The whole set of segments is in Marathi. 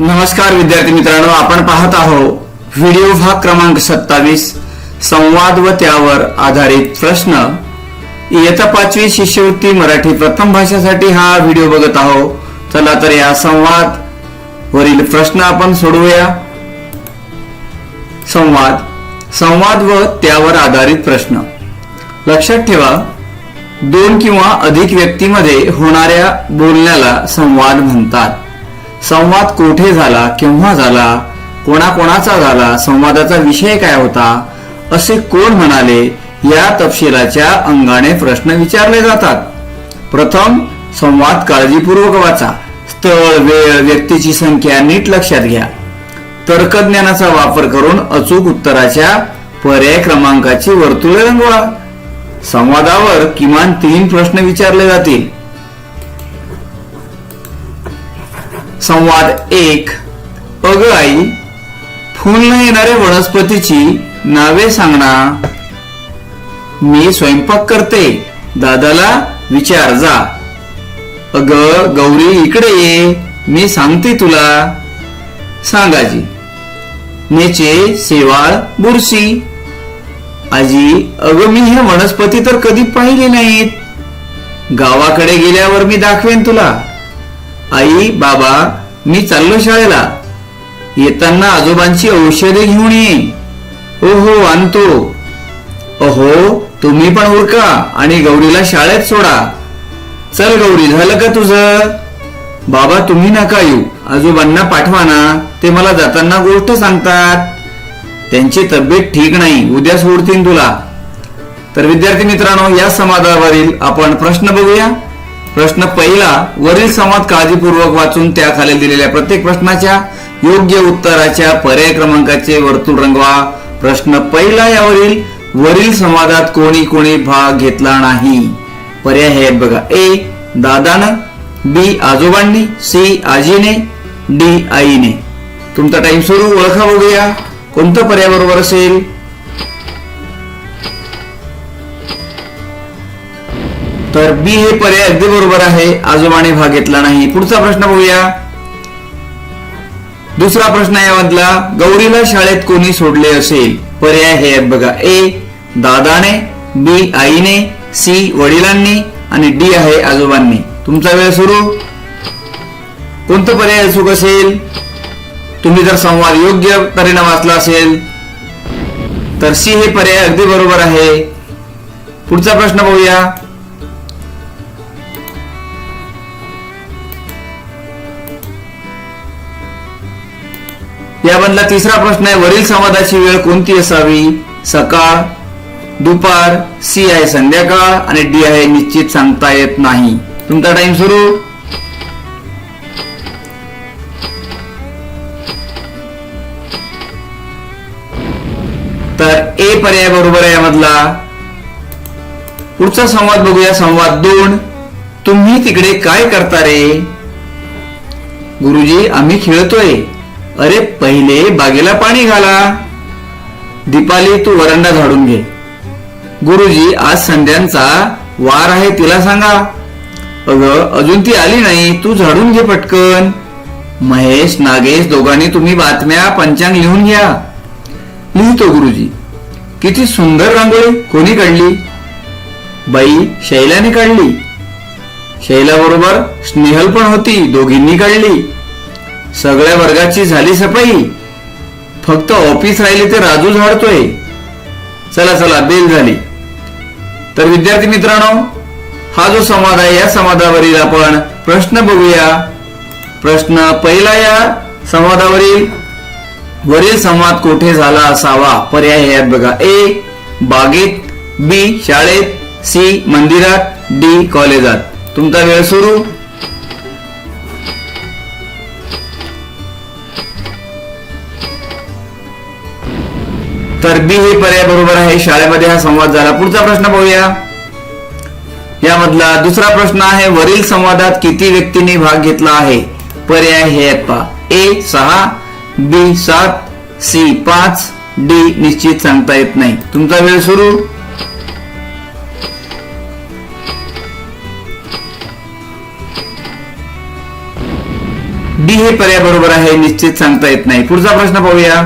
नमस्कार विद्यार्थी मित्रांनो आपण पाहत आहोत व्हिडिओ भाग क्रमांक सत्तावीस संवाद व त्यावर आधारित प्रश्न. इयत्ता पाचवी शिष्यवृत्ती मराठी प्रथम भाषेसाठी हा व्हिडिओ बघत आहोत. चला तर या संवाद वरील प्रश्न आपण सोडवूया. संवाद संवाद व त्यावर आधारित प्रश्न. लक्षात ठेवा दोन किंवा अधिक व्यक्तीमध्ये होणाऱ्या बोलण्याला संवाद म्हणतात. संवाद कोठे झाला केव्हा झाला कोणाकोणाचा झाला संवादाचा विषय काय होता असे कोण म्हणाले या तपशिलाच्या अंगाने प्रश्न विचारले जातात. प्रथम संवाद काळजीपूर्वक वाचा. स्थळ वेळ व्यक्तीची संख्या नीट लक्षात घ्या. तर्कज्ञानाचा वापर करून अचूक उत्तराच्या पर्याय क्रमांकाची वर्तुळे रंगवा. संवादावर किमान तीन प्रश्न विचारले जातील. संवाद एक. अग आई फुल न येणाऱ्या वनस्पतीची नावे सांगणा. मी स्वयंपाक करते. दादाला विचार जा. अग गौरी इकडे ये. मी सांगते तुला. सांगाजी नेचे सेवाळ बुरशी. आजी अगं मी हे वनस्पती तर कधी पाहिले नाहीत. गावाकडे गेल्यावर मी दाखवेन तुला. आई बाबा मी चाललो शाळेला. येताना आजोबांची औषधे घेऊन ये. हो हो आणतो. अहो तुम्ही पण उरका आणि गौरीला शाळेत सोडा. चल गौरी झालं का तुझं? बाबा तुम्ही नका येऊ. आजोबांना पाठवा ना. ते मला जाताना गोष्ट सांगतात. त्यांची तब्येत ठीक नाही. उद्या सोडतील तुला. तर विद्यार्थी मित्रांनो या समाजावरील आपण प्रश्न बघूया. प्रश्न पहिला वरील संवाद काळजीपूर्वक वाचून त्याखाली दिलेल्या प्रत्येक प्रश्नाच्या योग्य उत्तराच्या पर्याय क्रमांकाचे वर्तुळ रंगवा. प्रश्न पहिला यावरील वरील संवादात कोणी कोणी भाग घेतला नाही. पर्याय हे बघा ए दादानं बी आजोबांनी सी आजीने डी आईने. तुमचा टाइम सुरू ओळखा बघूया. कोणतं पर्याय बरोबर असेल? तर बी हे पर्याय अगदी बरोबर आहे. आजोबाने भाग घेतला नाही. पुढचा प्रश्न बघूया. दुसरा प्रश्न यामधला गौरीला शाळेत कोणी सोडले असेल? पर्याय हे आहेत बघा. ए दादाने बी आईने सी वडिलांनी आणि डी आहे आजोबांनी. तुमचा वेळ सुरू. कोणतं पर्याय अचूक असेल? तुम्ही जर संवाद योग्य परिणाम वाचला असेल तर सी हे पर्याय अगदी बरोबर आहे. पुढचा प्रश्न बघूया. यामधला तिसरा प्रश्न आहे वरील संवादाची वेळ कोणती असावी? सकाळ दुपार सी आहे संध्याकाळ आणि डी आहे निश्चित सांगता येत नाही. तुमचा टाइम सुरू. तर ए पर्याय बरोबर आहे यामधला. पुढचा संवाद बघूया संवाद दोन. तुम्ही तिकडे काय करता रे? गुरुजी आम्ही खेळतोय. अरे पहिले बागेला पाणी घाला. दीपाली तू वरंडा झाडून घे. गुरुजी आज संध्यांचा वार आहे तिला सांगा. अग अजून ती आली नाही तू झाडून घे पटकन. महेश नागेश दोघांनी तुम्ही बातम्या पंचांग लिहून घ्या. लिहितो गुरुजी. किती सुंदर रांगोळी. कोणी काढली? बाई शैलाने काढली. शैला बरोबर स्नेहल पण होती दोघींनी काढली. सगळ्या वर्गाची झाली सफाई. फक्त ऑफिस राहिले ते राजू झाडतोय. चला चला बेल झाली. तर विद्यार्थी मित्रांनो हा जो समाज आहे या समाजावरील आपण प्रश्न बघूया. प्रश्न पहिला या संवादावरील वरील संवाद कोठे झाला असावा? पर्याय हे आहेत बघा. ए बागेत बी शाळेत सी मंदिरात डी कॉलेजात. तुमचा वेळ सुरू. तर बी हे पर्याय बरोबर आहे. शाळेमध्ये हा संवाद झाला. पुढचा प्रश्न पाहूया. यामधला दुसरा प्रश्न आहे वरील संवादात किती व्यक्तींनी भाग घेतला आहे? पर्याय हे आहेत पहा. ए सहा बी सात सी पाच डी निश्चित सांगता येत नाही. तुमचा वेळ सुरू. डी हे पर्याय बरोबर आहे निश्चित सांगता येत नाही. पुढचा प्रश्न पाहूया.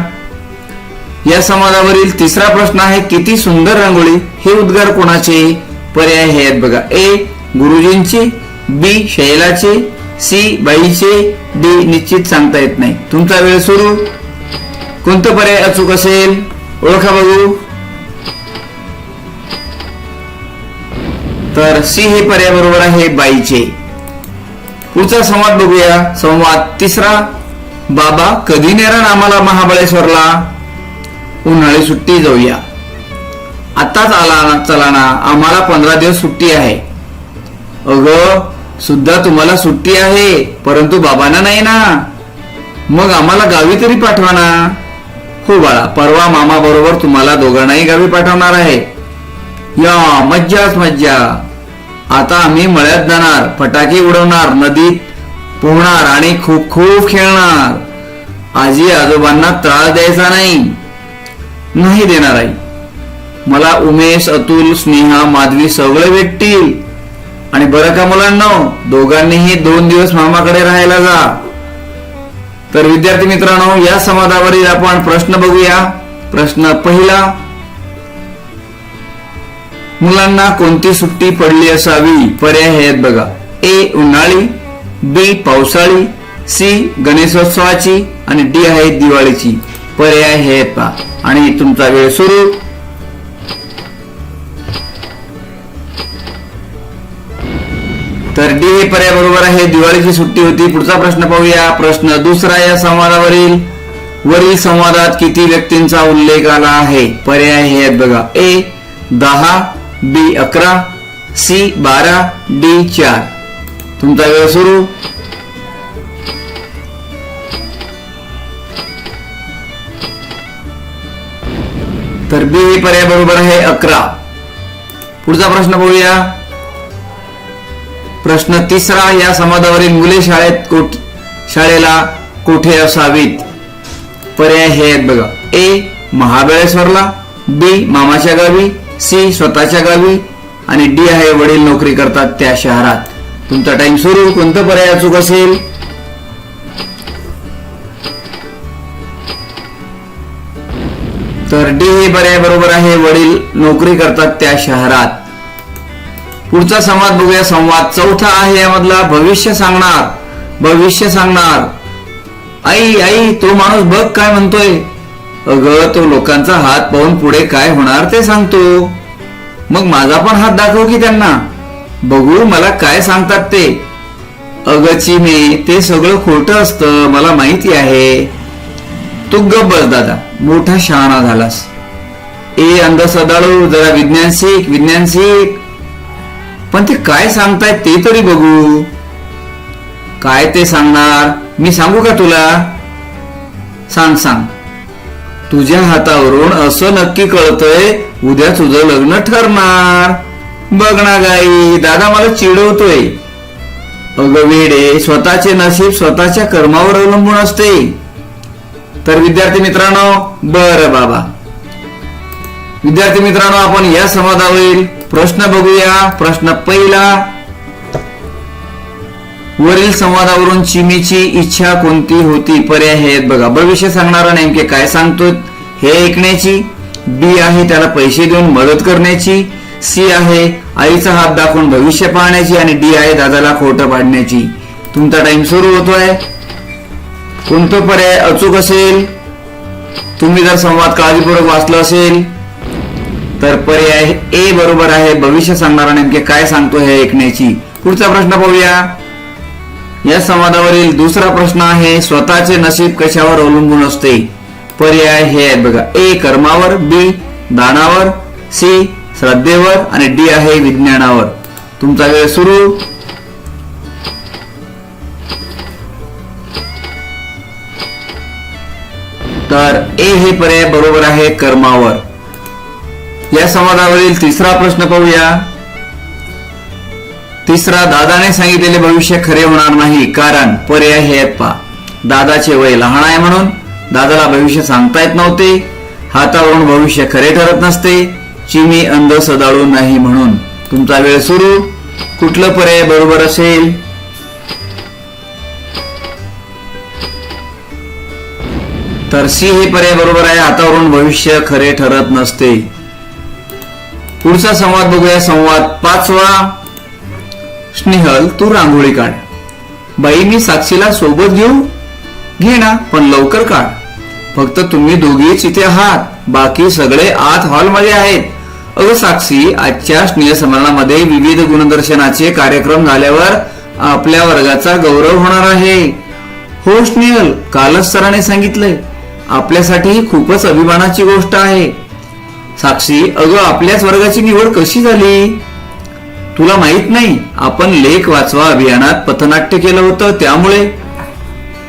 या समाजावरील तिसरा प्रश्न आहे किती सुंदर रांगोळी हे उद्गार कोणाचे? पर्याय हे आहेत बघा. ए गुरुजींचे बी शैलाचे सी बाईचे डी निश्चित सांगता येत नाही. तुमचा वेळ सुरू. कोणतं पर्याय अचूक असेल? ओळखा बघू. तर सी हे पर्याय बरोबर आहे बाईचे. पुढचा संवाद बघूया. संवाद तिसरा. बाबा कधी नेरण आम्हाला महाबळेश्वरला? उन्हाळी सुट्टी जाऊया आताच आला ना चला ना आम्हाला पंधरा दिवस सुट्टी आहे. अग सुद्धा तुम्हाला सुट्टी आहे परंतु बाबांना नाही ना. मग आम्हाला गावी तरी पाठवा ना. हो बाळा परवा मामा बरोबर तुम्हाला दोघांनाही गावी पाठवणार आहे. या मज्जाच मज्जा. आता आम्ही मळ्यात जाणार फटाके उडवणार नदीत पोहणार आणि खूप खूप खेळणार. आजी आजोबांना त्रास द्यायचा नाही. नाही देणार आई. मला उमेश अतुल स्नेहा माधवी सगळे भेटतील. आणि बरं का मुलांना दोघांनीही दोन दिवस मामाकडे राहायला जा. तर विद्यार्थी मित्रांनो या संवादावरील आपण प्रश्न बघूया. प्रश्न पहिला मुलांना कोणती सुट्टी पडली असावी? पर्याय आहेत बघा. ए उन्हाळी बी पावसाळी सी गणेशोत्सवाची आणि डी आहे दिवाळीची. पर्याय हे आहेत आणि तुमचा वेळ सुरू. तर डी हे पर्याय बरोबर आहे. दिवाळीची सुट्टी होती. पुढचा प्रश्न पाहूया. प्रश्न दुसरा या संवादावरील. वरील संवादात किती व्यक्तींचा उल्लेख आला आहे? पर्याय हे आहेत बघा. ए दहा बी अकरा सी बारा डी चार. तुमचा वेळ सुरू. तर बी पर्याय बरोबर आहे अकरा. पुढचा प्रश्न बघूया. प्रश्न तिसरा या समाजावरील मुले शाळेत कोठ शाळेला कोठे असावीत? पर्याय हे आहेत बघा. ए महाबळेश्वरला बी मामाच्या गावी सी स्वतःच्या गावी आणि डी आहे वडील नोकरी करतात त्या शहरात. तुमचा टाइम सुरू. कोणतं पर्याय अचूक असेल? तर डी हे पर्याय बरोबर आहे. वडील नोकरी करतात त्या शहरात. पुढचा संवाद बघूया. संवाद चौथा आहे यामधला. भविष्य सांगणार. भविष्य सांगणार. आई आई तो माणूस बघ काय म्हणतोय. अग तो लोकांचा हात पाहून पुढे काय होणार ते सांगतो. मग माझा पण हात दाखव की त्यांना. बघू मला काय सांगतात ते. अग चिमे ते सगळं खोटं असतं. मला माहिती आहे. तू गप बस दादा. मोठा शहाणा झालास. ए अंधश्रद्धाळू जरा विज्ञान शिक विज्ञान शिक पण ते काय सांगताय ते तरी बघू. काय ते सांगणार? मी सांगू का तुला? सांग सांग. तुझ्या हातावरून असं नक्की कळतंय उद्या तुझं लग्न ठरणार. बघ ना गाई दादा मला चिडवतोय. अगं वेडे स्वतःचे नशीब स्वतःच्या कर्मावर अवलंबून असते. तर विद्यार्थी मित्रांनो बर बाबा. विद्यार्थी मित्रांनो आपण या संवादावरील प्रश्न बघूया. प्रश्न पहिला वरील संवादावरून चिमीची इच्छा कोणती होती? पर्याय हे आहेत बघा. भविष्य सांगणारा नेमके काय सांगतो हे ऐकण्याची. बी आहे त्याला पैसे देऊन मदत करण्याची. सी आहे आईचा हात दाखवून भविष्य पाहण्याची. आणि डी आहे दादाला खोटं पाडण्याची. तुमचा टाइम सुरू होतोय. कोणतं पर्याय अचूक असेल तुम्ही जर संवाद काळजीपूर्वक वाचलं असेल तर पर्याय ए बरोबर आहे. भविष्य सांगणारा नेमके काय सांगतो हे ऐकण्याची. पुढचा प्रश्न पाहूया. या संवादावरील दुसरा प्रश्न आहे स्वतःचे नशीब कशावर अवलंबून असते? पर्याय हे आहेत बघा. ए कर्मावर बी दानावर सी श्रद्धेवर आणि डी आहे विज्ञानावर. तुमचा वेळ सुरू. तर ए हे पर्याय बरोबर आहे कर्मावर. या संवादावरील तिसरा प्रश्न पाहूया. तिसरा दादाने सांगितलेले भविष्य खरे होणार नाही कारण पर्याय हे आहेत पहा. दादाचे वय लहान आहे म्हणून दादाला भविष्य सांगता येत नव्हते. हातावरून भविष्य खरे ठरत नसते. चिमी अंध सदाळू नाही म्हणून. तुमचा वेळ सुरू. कुठलं पर्याय बरोबर असेल? तर सी हे पर्याय बरोबर आहे. आतावरून भविष्य खरे ठरत नसते. पुढचा संवाद बघूया. संवाद पाचवा. स्नेहल तू रांगोळी काढ. बाई मी साक्षीला सोबत घेऊ? घे ना पण लवकर काढ. फक्त तुम्ही दोघीच इथे आहात. बाकी सगळे आत हॉलमध्ये आहेत. अगं साक्षी आजच्या स्नेहसंमेलनामध्ये विविध गुणदर्शनाचे कार्यक्रम झाल्यावर आपल्या वर्गाचा गौरव होणार आहे. हो स्नेहल कालच सराने सांगितलंय. आपल्यासाठी ही खूपच अभिमानाची गोष्ट आहे. साक्षी अगं आपल्याच वर्गाची निवड कशी झाली? तुला माहीत नाही आपण लेख वाचवा अभियानात पथनाट्य केलं होतं त्यामुळे.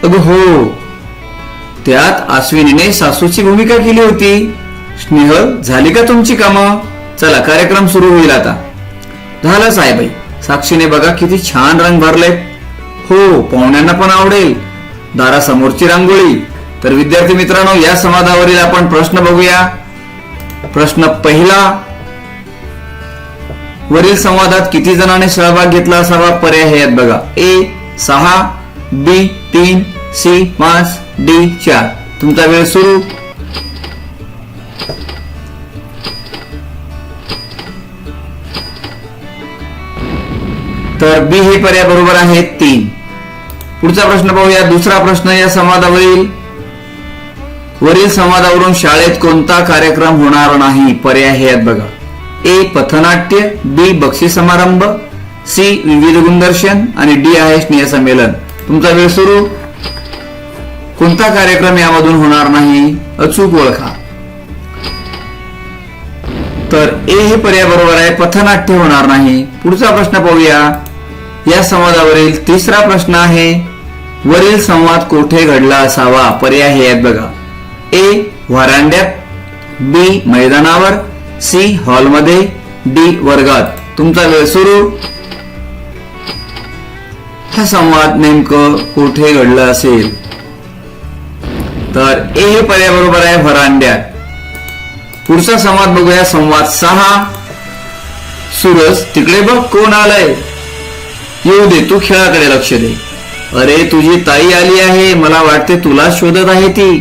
अगं हो. त्यात अश्विनीने सासूची भूमिका केली होती. स्नेह झाली का तुमची कामं? चला कार्यक्रम सुरू होईल आता. झालं साहेबाई. साक्षीने बघा किती छान रंग भरले हो पाहुण्यांना पण आवडेल. दारासमोरची रांगोळी. तर विद्यार्थी मित्रांनो या संवादावरील आपण प्रश्न बघूया. प्रश्न पहिला वरील संवादात किती जणांनी सहभाग घेतला असावा? पर्याय हे आहेत बघा. ए सहा बी तीन सी पाच डी चार. तुमचा वेळ सुरू. तर बी हे पर्याय बरोबर आहे तीन. पुढचा प्रश्न पाहूया दुसरा प्रश्न या संवादावरील वरील संवादावरून शाळेत कोणता कार्यक्रम होणार नाही? पर्याय हे आहेत बघा. ए. पथनाट्य बी. बक्षी समारंभ सी. विविध गुणदर्शन आणि डी. आहे स्नेह संमेलन. तुमचा वेळ सुरू. कोणता कार्यक्रम यामधून होणार नाही? अचूक ओळखा. तर ए हे पर्याय बरोबर आहे पथनाट्य होणार नाही. पुढचा प्रश्न पाहूया. या संवादावरील तिसरा प्रश्न आहे वरील संवाद कोठे घडला असावा? पर्याय हे आहेत बघा. ए व्हरांड्यात बी मैदानावर सी हॉलमध्ये डी वर्गात. तुमचा वेळ सुरू. हा संवाद नेमकं कुठे घडलं असेल? तर ए हे पर्याय बरोबर आहे व्हरांड्यात पुढचा संवाद बघूया. संवाद सहा. सूरज तिकडे बघ कोण आलंय? येऊ दे तू खेळाकडे लक्ष दे. अरे तुझी ताई आली आहे. मला वाटते तुला शोधत आहे ती.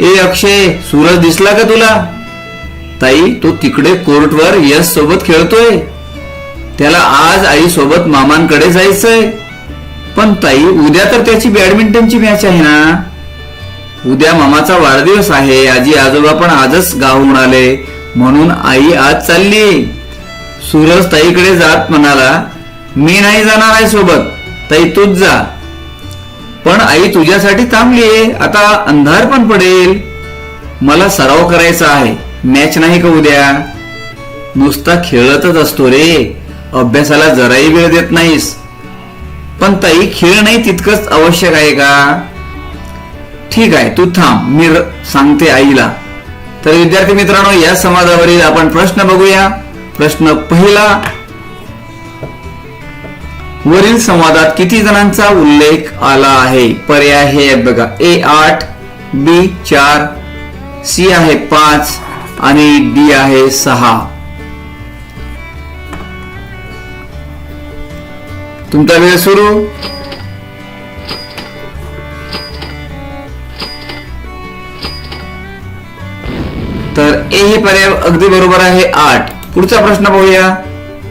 ए अक्षय सूरज दिसला का तुला? ताई तो तिकडे कोर्टवर यश सोबत खेळतोय. त्याला आज आई सोबत मामांकडे जायचंय. पण ताई उद्या तर त्याची बॅडमिंटनची मॅच आहे ना? उद्या मामाचा वाढदिवस आहे. आजी आजोबा पण आजच गावून आले म्हणून आई आज चालली. सूरज ताईकडे जात म्हणाला मी नाही जाणार आहे सोबत. ताई तूच जा. पण आई तुझ्यासाठी थांबलीये आता अंधार पण पडेल. मला सराव करायचा आहे. मॅच नाही का उद्या? नुसता खेळतच असतो रे. अभ्यासाला जराही वेळ देत नाहीस. पण ताई खेळ नाही तितकंच आवश्यक आहे का? ठीक आहे तू थांब. मी सांगते आईला. तर विद्यार्थी मित्रांनो या समाजावरील आपण प्रश्न बघूया. प्रश्न पहिला वरील संवादात किती जणांचा उल्लेख आला आहे? पर्याय हे आहेत बघा. ए आठ बी चार सी आहे पाच आणि डी आहे सहा. तुमचा वेळ सुरू. तर ए हे पर्याय अगदी बरोबर आहे आठ. पुढचा प्रश्न पाहूया.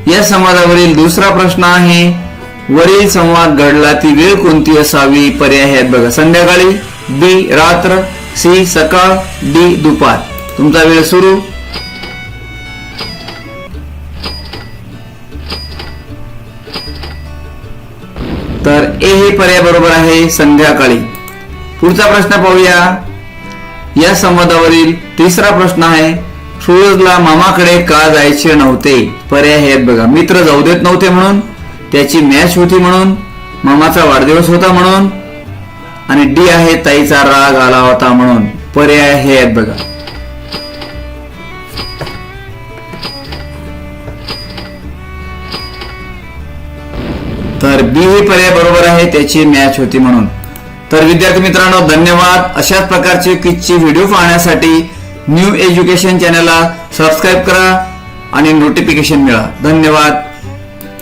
या संवादावरील दुसरा प्रश्न आहे वरील संवाद घडला ती वेळ कोणती असावी? पर्याय आहेत बघा. संध्याकाळी बी रात्र सी सकाळ डी दुपार. तुमचा वेळ सुरू. तर ए हे पर्याय बरोबर आहे संध्याकाळी. पुढचा प्रश्न पाहूया. या संवादावरील तिसरा प्रश्न आहे सूरजला मामाकडे का जायचे नव्हते? पर्याय आहेत बघा. मित्र जाऊ देत नव्हते म्हणून त्याची मॅच होती म्हणून मामाचा वाढदिवस होता म्हणून आणि डी आहे ताईचा राग आला होता म्हणून. पर्याय हे आहेत बघा. तर बी हे पर्याय बरोबर आहे त्याची मॅच होती म्हणून. तर विद्यार्थी मित्रांनो धन्यवाद. अशाच प्रकारचे किचचे व्हिडिओ पाहण्यासाठी न्यू एज्युकेशन चॅनलला सबस्क्राईब करा आणि नोटिफिकेशन मिळा. धन्यवाद.